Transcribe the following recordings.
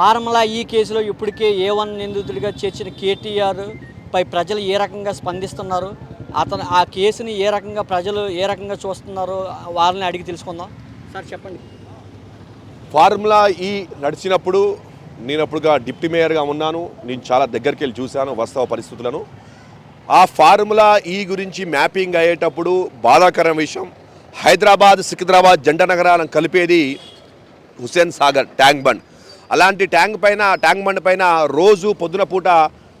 Formula ఈ కేసులో ఇప్పటికే ఏ వన్ నిందితుడిగా చేర్చిన కేటీఆర్ పై ప్రజలు ఏ రకంగా స్పందిస్తున్నారు? అతను ఆ కేసుని ఏ రకంగా ప్రజలు ఏ రకంగా చూస్తున్నారు వాళ్ళని అడిగి తెలుసుకుందాం. సార్ చెప్పండి. ఫార్ములా ఈ నడిచినప్పుడు నేను అప్పుడుగా డిప్యూటీ మేయర్గా ఉన్నాను. నేను చాలా దగ్గరికి వెళ్ళి చూశాను వాస్తవ పరిస్థితులను. ఆ ఫార్ములా ఈ గురించి మ్యాపింగ్ అయ్యేటప్పుడు బాధాకరం విషయం. హైదరాబాద్ సికింద్రాబాద్ జంట నగరాలను కలిపేది హుస్సేన్ సాగర్ ట్యాంక్ బండ్. అలాంటి ట్యాంక్ పైన ట్యాంక్ బండ్ పైన రోజు పొద్దున పూట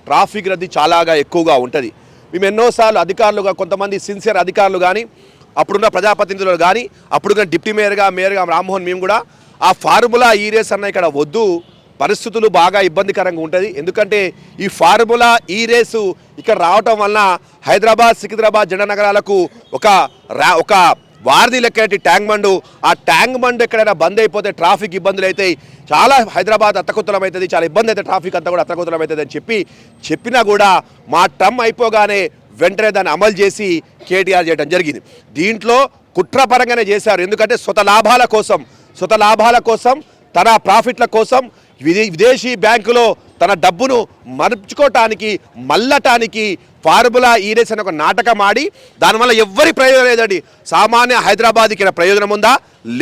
ట్రాఫిక్ రద్దీ చాలాగా ఎక్కువగా ఉంటుంది. మేము ఎన్నోసార్లు అధికారులుగా కొంతమంది సిన్సియర్ అధికారులు కానీ అప్పుడున్న ప్రజాప్రతినిధులు కానీ అప్పుడున్న డిప్టీ మేయర్గా మేయర్గా రామ్మోహన్ మేము కూడా ఆ ఫార్ములా ఈ రేస్ అన్న ఇక్కడ వద్దు. పరిస్థితులు బాగా ఇబ్బందికరంగా ఉంటుంది. ఎందుకంటే ఈ ఫార్ములా ఈ రేసు ఇక్కడ రావటం వలన హైదరాబాద్ సికింద్రాబాద్ జంట నగరాలకు ఒక రా ఒక వారధి లెక్కటి ట్యాంక్ బండు. ఆ ట్యాంక్ బండ్ ఎక్కడైనా బంద్ అయిపోతే ట్రాఫిక్ ఇబ్బందులు అవుతాయి చాలా హైదరాబాద్ అత్తకుత్తలం అవుతుంది. చాలా ఇబ్బంది అయితే ట్రాఫిక్ అంతా కూడా అత్తకుత్తలం అవుతుంది అని చెప్పి చెప్పినా కూడా మా టర్మ్ అయిపోగానే వెంటనే దాన్ని అమలు చేసి కేటీఆర్ చేయడం జరిగింది. దీంట్లో కుట్రపరంగానే చేశారు. ఎందుకంటే స్వత లాభాల కోసం స్వత లాభాల కోసం తన ప్రాఫిట్ల కోసం విదేశీ బ్యాంకులో తన డబ్బును మరుచుకోవటానికి మల్లటానికి ఫార్ములా ఈరేస్ అని ఒక నాటకం ఆడి దానివల్ల ఎవ్వరి ప్రయోజనం లేదండి. సామాన్య హైదరాబాద్కి ప్రయోజనం ఉందా?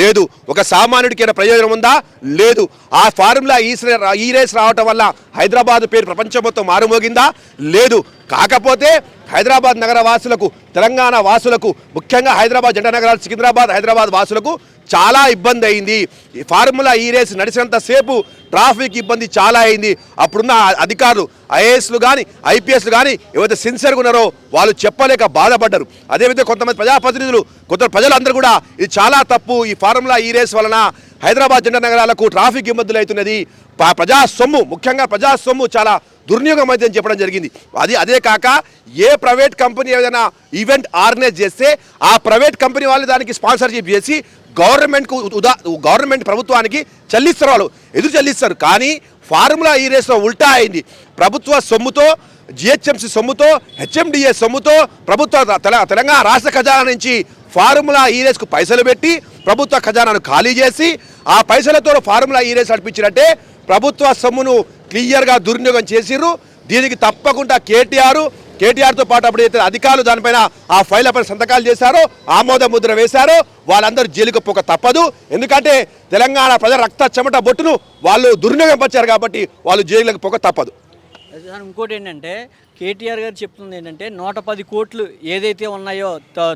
లేదు. ఒక సామాన్యుడికి ప్రయోజనం ఉందా? లేదు. ఆ ఫార్ములా ఈస్ ఈ రేస్ రావటం వల్ల హైదరాబాద్ పేరు ప్రపంచం మొత్తం మారుమోగిందా? లేదు. కాకపోతే హైదరాబాద్ నగర వాసులకు తెలంగాణ వాసులకు ముఖ్యంగా హైదరాబాద్ జంట నగరాలు సికింద్రాబాద్ హైదరాబాద్ వాసులకు చాలా ఇబ్బంది అయింది. ఈ ఫార్ములా ఈ రేస్ నడిచినంతసేపు ట్రాఫిక్ ఇబ్బంది చాలా అయింది. అప్పుడున్న అధికారులు ఐఏఎస్లు కానీ ఐపీఎస్లు కానీ ఏవైతే సిన్సియర్గా ఉన్నారో వాళ్ళు చెప్పలేక బాధపడ్డారు. అదేవిధంగా కొంతమంది ప్రజాప్రతినిధులు కొంత ప్రజలందరూ కూడా ఇది చాలా తప్పు. ఈ ఫార్ములా ఈ రేస్ వలన హైదరాబాద్ జంట నగరాలకు ట్రాఫిక్ ఇబ్బందులు అవుతున్నది. ప్రజా సొమ్ము ముఖ్యంగా ప్రజా సొమ్ము చాలా దుర్నియోగం అయితే అని చెప్పడం జరిగింది. అది అదే కాక ఏ ప్రైవేట్ కంపెనీ ఏదైనా ఈవెంట్ ఆర్గనైజ్ చేస్తే ఆ ప్రైవేట్ కంపెనీ వాళ్ళు దానికి స్పాన్సర్షిప్ చేసి గవర్నమెంట్కు ఉదా గవర్నమెంట్ ప్రభుత్వానికి చెల్లిస్తారు వాళ్ళు. ఎదురు చెల్లిస్తారు. కానీ ఫార్ములా ఈ రేస్లో ఉల్టా అయింది. ప్రభుత్వ సొమ్ముతో జిహెచ్ఎంసీ సొమ్ముతో హెచ్ఎండిఏ సొమ్ముతో ప్రభుత్వ తెల- తెలంగాణ రాష్ట్ర ఖజానా నుంచి ఫార్ములా ఈ రేస్కు పైసలు పెట్టి ప్రభుత్వ ఖజానాను ఖాళీ చేసి ఆ పైసలతో ఫార్ములా ఈ రేస్ నడిపించినట్టే ప్రభుత్వ సొమ్మును క్లియర్గా దుర్వినియోగం చేసిర్రు. దీనికి తప్పకుండా కేటీఆర్ కేటీఆర్తో పాటు అప్పుడు అయితే అధికారులు దానిపైన ఆ ఫైల్ పైన సంతకాలు చేశారో ఆమోద ముద్ర వేశారో వాళ్ళందరూ జైలుకు పోక తప్పదు. ఎందుకంటే తెలంగాణ ప్రజల రక్త చెమట బొట్టును వాళ్ళు దుర్వినియోగం పరిచారు కాబట్టి వాళ్ళు జైలుకు పోక తప్పదు. ఇంకోటి ఏంటంటే కేటీఆర్ గారు చెప్తుంది ఏంటంటే నూట పది కోట్లు ఏదైతే ఉన్నాయో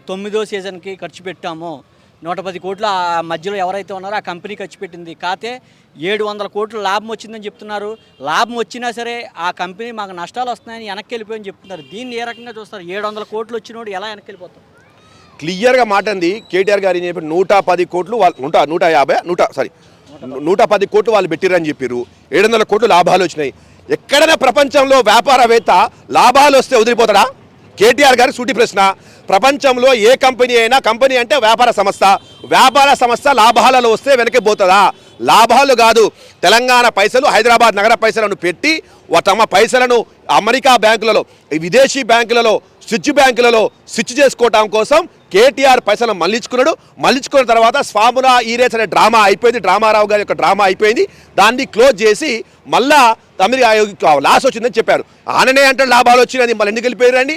తొమ్మిదో సీజన్కి ఖర్చు పెట్టామో నూట పది కోట్లు ఆ మధ్యలో ఎవరైతే ఉన్నారో ఆ కంపెనీ ఖర్చు పెట్టింది. కాతే ఏడు వందల కోట్లు లాభం వచ్చిందని చెప్తున్నారు. లాభం వచ్చినా సరే ఆ కంపెనీ మాకు నష్టాలు వస్తున్నాయని వెనక్కి వెళ్ళిపోయని చెప్తున్నారు. దీన్ని ఏ రకంగా చూస్తారు? ఏడు వందల కోట్లు వచ్చినోడు ఎలా వెనక్కి వెళ్ళిపోతాం క్లియర్గా మాట అంది కేటీఆర్ గారు ఏం చెప్పారు? నూట పది కోట్లు వాళ్ళు నూట నూట యాభై నూట సారీ నూట పది. కోట్లు వాళ్ళు పెట్టిరని చెప్పారు ఏడు వందల కోట్లు లాభాలు వచ్చినాయి. ఎక్కడైనా ప్రపంచంలో వ్యాపారవేత్త లాభాలు వస్తే వదిలిపోతాడా? కేటీఆర్ గారి సూటి ప్రశ్న ప్రపంచంలో ఏ కంపెనీ అయినా కంపెనీ అంటే వ్యాపార సంస్థ. వ్యాపార సంస్థ లాభాలలో వస్తే వెనక్కి పోతుందా? లాభాలు కాదు. తెలంగాణ పైసలు హైదరాబాద్ నగర పైసలను పెట్టి తమ పైసలను అమెరికా బ్యాంకులలో విదేశీ బ్యాంకులలో స్విచ్ బ్యాంకులలో స్విచ్ చేసుకోవటం కోసం కేటీఆర్ పైసలు మళ్ళించుకున్నాడు మళ్ళించుకున్న తర్వాత స్వామురా ఈరేస్ అనే డ్రామా అయిపోయింది. డ్రామారావు గారి యొక్క డ్రామా అయిపోయింది. దాన్ని క్లోజ్ చేసి మళ్ళా అమెరికా లాస్ వచ్చిందని చెప్పారు. ఆననే అంటే లాభాలు వచ్చినాయి. మళ్ళీ ఎందుకు వెళ్ళిపోయారండి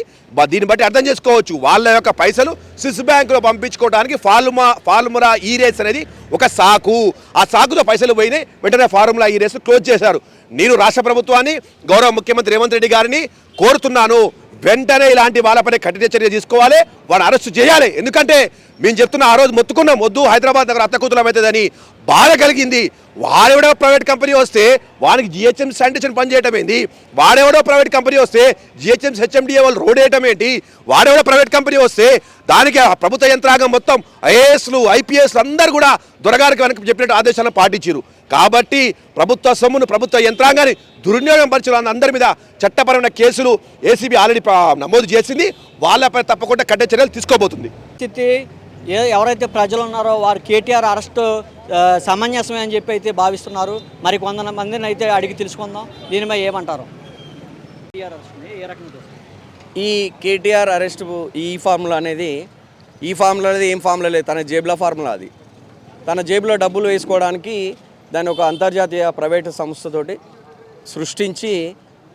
దీన్ని బట్టి అర్థం చేసుకోవచ్చు. వాళ్ళ యొక్క పైసలు స్విస్ బ్యాంకులో పంపించుకోవడానికి ఫార్ములా ఫార్ములా ఈ రేస్ అనేది ఒక సాకు. ఆ సాకుతో పైసలు పోయినాయి. వెంటనే ఫార్ములా ఈ రేస్ క్లోజ్ చేశారు. నేను రాష్ట్ర ప్రభుత్వాన్ని గౌరవ ముఖ్యమంత్రి రేవంత్ రెడ్డి గారిని కోరుతున్నాను. వెంటనే ఇలాంటి వాళ్ళపై కఠిన చర్య తీసుకోవాలి. వాడు అరెస్ట్ చేయాలి. ఎందుకంటే మేము చెప్తున్న ఆ రోజు మొత్తుకున్నాం. వద్దు హైదరాబాద్ దగ్గర అత్తకూతులం అవుతుందని బాధ కలిగింది. వాడెవడో ప్రైవేట్ కంపెనీ వస్తే వానికి జిహెచ్ఎం శానిటేషన్ పని ఏంటి? వాడెవడో ప్రైవేట్ కంపెనీ వస్తే జిహెచ్ఎం హెచ్ఎండిఏ వాళ్ళు రోడ్ వేయటం ఏంటి? వాడెవడో ప్రైవేట్ కంపెనీ వస్తే దానికి ఆ ప్రభుత్వ యంత్రాంగం మొత్తం ఐఏఎస్లు ఐపీఎస్లు అందరూ కూడా దొరగారికి వెనక చెప్పినట్టు ఆదేశాలను పాటించారు. కాబట్టి ప్రభుత్వ సొమ్మును ప్రభుత్వ యంత్రాంగాన్ని దుర్వినియోగం పరిచిన అందరి మీద చట్టపరమైన కేసులు ఏసీబీ ఆల్రెడీ నమోదు చేసింది. వాళ్ళపై తప్పకుండా కఠిన చర్యలు తీసుకోబోతుంది. స్థితి ఏ ఎవరైతే ప్రజలు ఉన్నారో వారు కేటీఆర్ అరెస్ట్ సమంజసమే అని చెప్పి అయితే భావిస్తున్నారు. మరి కొంత మందిని అయితే అడిగి తెలుసుకుందాం. దీనిపై ఏమంటారు? ఈ కేటీఆర్ అరెస్ట్ ఈ ఫార్ములా అనేది ఈ ఫార్ములా అనేది ఏం ఫార్ములా లేదు. తన జేబులో ఫార్ములా అది. తన జేబులో డబ్బులు వేసుకోవడానికి దాన్ని ఒక అంతర్జాతీయ ప్రైవేటు సంస్థతోటి సృష్టించి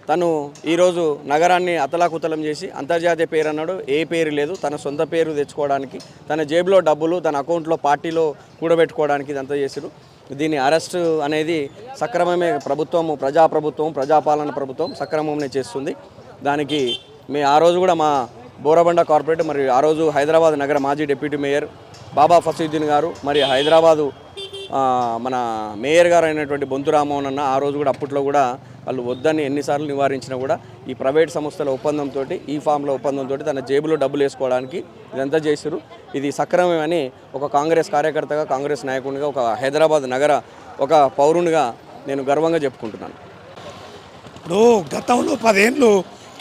తను ఈరోజు నగరాన్ని అతలాకుతలం చేసి అంతర్జాతీయ పేరు అన్నాడు. ఏ పేరు లేదు. తన సొంత పేరు తెచ్చుకోవడానికి తన జేబులో డబ్బులు తన అకౌంట్లో పార్టీలో కూడబెట్టుకోవడానికి ఇదంతా చేసారు. దీని అరెస్ట్ అనేది సక్రమమే ప్రభుత్వము ప్రజాప్రభుత్వం ప్రజాపాలన ప్రభుత్వం సక్రమంనే చేస్తుంది. దానికి మీ ఆ రోజు కూడా మా బోరబండ కార్పొరేట్ మరి ఆ రోజు హైదరాబాద్ నగర మాజీ డిప్యూటీ మేయర్ బాబా ఫసీద్దీన్ గారు మరి హైదరాబాదు మన మేయర్ గారు అయినటువంటి బొంతు అన్న ఆ రోజు కూడా అప్పట్లో కూడా వాళ్ళు వద్దని ఎన్నిసార్లు నివారించినా కూడా ఈ ప్రైవేట్ సంస్థల ఒప్పందంతో ఈ ఫామ్ల ఒప్పందంతో తన జేబులో డబ్బులు వేసుకోవడానికి ఇదంతా చేశారు ఇది సక్రమమని ఒక కాంగ్రెస్ కార్యకర్తగా కాంగ్రెస్ నాయకునిగా ఒక హైదరాబాద్ నగర ఒక పౌరునిగా నేను గర్వంగా చెప్పుకుంటున్నాను. ఇప్పుడు గతంలో పదేళ్ళు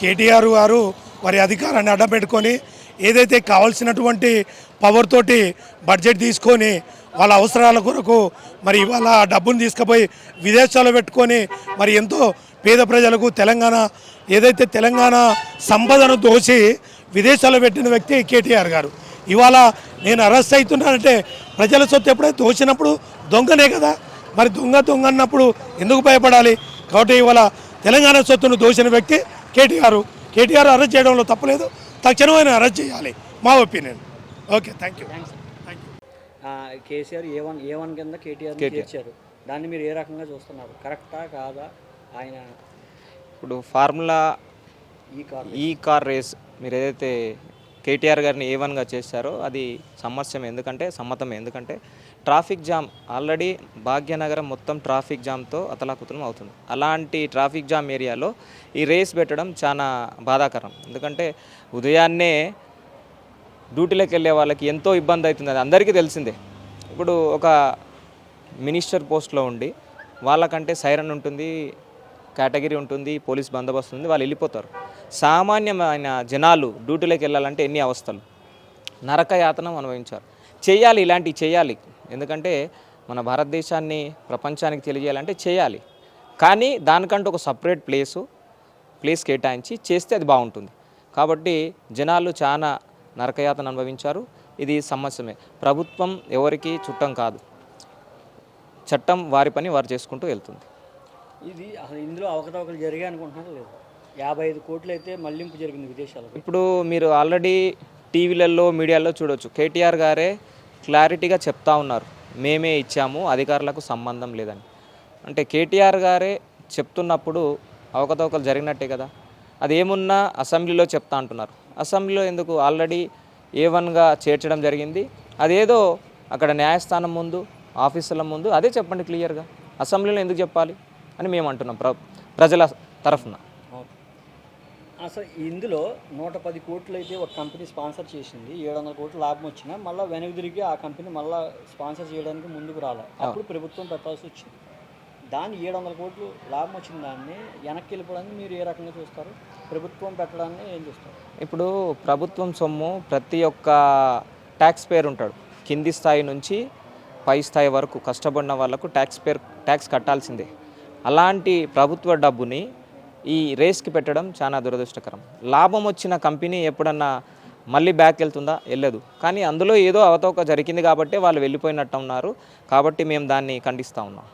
కేటీఆర్ గారు వారి అధికారాన్ని అడ్డపెట్టుకొని ఏదైతే కావాల్సినటువంటి పవర్ తోటి బడ్జెట్ తీసుకొని వాళ్ళ అవసరాల కొరకు మరి ఇవాళ డబ్బును తీసుకుపోయి విదేశాల్లో పెట్టుకొని మరి ఎంతో పేద ప్రజలకు తెలంగాణ ఏదైతే తెలంగాణ సంపదను దోచి విదేశాల్లో పెట్టిన వ్యక్తి కేటీఆర్ గారు. ఇవాళ నేను అరెస్ట్ అవుతున్నానంటే ప్రజల సొత్తు ఎప్పుడైతే దోచినప్పుడు దొంగనే కదా? మరి దొంగ దొంగ అన్నప్పుడు ఎందుకు భయపడాలి? కాబట్టి ఇవాళ తెలంగాణ సొత్తును దోచిన వ్యక్తి కేటీఆర్. కేటీఆర్ అరెస్ట్ చేయడంలో తప్పలేదు. తక్షణం ఆయన అరెస్ట్ చేయాలి. మా opinion. Okay thank you KCR A one A one కింద కేటీఆర్. చేర్చారు. దాన్ని మీరు ఏ రకంగా చూస్తున్నారు? కరెక్టా కాదా? ఆయన ఇప్పుడు ఫార్ములా ఈ కార్ ఈ కార్ రేస్ మీరు ఏదైతే కేటీఆర్ గారిని ఏ వన్గా చేశారో అది సమస్యం ఎందుకంటే సమ్మతం ఎందుకంటే ట్రాఫిక్ జామ్ ఆల్రెడీ భాగ్యనగరం మొత్తం ట్రాఫిక్ జామ్తో అతలాకుతలం అవుతుంది. అలాంటి ట్రాఫిక్ జామ్ ఏరియాలో ఈ రేస్ పెట్టడం చాలా బాధాకరం. ఎందుకంటే ఉదయాన్నే డ్యూటీలోకి వెళ్ళే వాళ్ళకి ఎంతో ఇబ్బంది అవుతుంది అది అందరికీ తెలిసిందే. ఇప్పుడు ఒక మినిస్టర్ పోస్ట్లో ఉండి వాళ్ళకంటే సైరన్ ఉంటుంది కేటగిరీ ఉంటుంది పోలీస్ బందోబస్తు ఉంది వాళ్ళు వెళ్ళిపోతారు. సామాన్యమైన జనాలు డ్యూటీలోకి వెళ్ళాలంటే ఎన్ని అవస్థలు? నరకయాతనం అనుభవించారు. చేయాలి ఇలాంటివి చేయాలి. ఎందుకంటే మన భారతదేశాన్ని ప్రపంచానికి తెలియజేయాలంటే చేయాలి. కానీ దానికంటూ ఒక సపరేట్ ప్లేసు ప్లేస్ కేటాయించి చేస్తే అది బాగుంటుంది. కాబట్టి జనాలు చాలా నరకయాతన అనుభవించారు. ఇది సమస్యమే ప్రభుత్వం ఎవరికి చుట్టం కాదు. చట్టం వారి పని వారు చేసుకుంటూ వెళ్తుంది. ఇది అసలు ఇందులో అవకతవకలు జరిగాయి అనుకుంటున్నారు లేదు? యాభై ఐదు కోట్లు అయితే మళ్ళింపు జరిగింది విదేశాలకు. ఇప్పుడు మీరు ఆల్రెడీ టీవీలలో మీడియాలో చూడొచ్చు. కేటీఆర్ గారే క్లారిటీగా చెప్తా ఉన్నారు. మేమే ఇచ్చాము అధికారులకు సంబంధం లేదని. అంటే కేటీఆర్ గారే చెప్తున్నప్పుడు అవకతవకలు జరిగినట్టే కదా. అదేమున్నా అసెంబ్లీలో చెప్తా అంటున్నారు. అసెంబ్లీలో ఎందుకు ఆల్రెడీ ఏ వన్గా చేర్చడం జరిగింది. అదేదో అక్కడ న్యాయస్థానం ముందు ఆఫీసుల ముందు అదే చెప్పండి క్లియర్గా. అసెంబ్లీలో ఎందుకు చెప్పాలి అని మేము అంటున్నాం ప్ర ప్రజల తరఫున. అసలు ఇందులో నూట పది కోట్లు అయితే ఒక కంపెనీ స్పాన్సర్ చేసింది. ఏడు వందల కోట్లు లాభం వచ్చినా మళ్ళీ వెనక్కి తిరిగి ఆ కంపెనీ మళ్ళీ స్పాన్సర్ చేయడానికి ముందుకు రాలే. అప్పుడు ప్రభుత్వం పెట్టాల్సి వచ్చింది. దాన్ని ఏడు వందల కోట్లు లాభం వచ్చిన దాన్ని వెనక్కి వెళ్ళిపోవడానికి మీరు ఏ రకంగా చూస్తారు? ప్రభుత్వం పెట్టడాన్ని ఏం చూస్తారు? ఇప్పుడు ప్రభుత్వం సొమ్ము ప్రతి ఒక్క ట్యాక్స్ పేర్ ఉంటాడు. కింది స్థాయి నుంచి పై స్థాయి వరకు కష్టపడిన వాళ్ళకు ట్యాక్స్ పేర్ ట్యాక్స్ కట్టాల్సిందే. అలాంటి ప్రభుత్వ డబ్బుని ఈ రేస్కి పెట్టడం చాలా దురదృష్టకరం. లాభం వచ్చిన కంపెనీ ఎప్పుడన్నా మళ్ళీ బ్యాక్ వెళ్తుందా? వెళ్ళదు. కానీ అందులో ఏదో అవతవక జరిగింది కాబట్టి వాళ్ళు వెళ్ళిపోయినట్టు ఉన్నారు కాబట్టి మేము దాన్ని ఖండిస్తూ ఉన్నాం.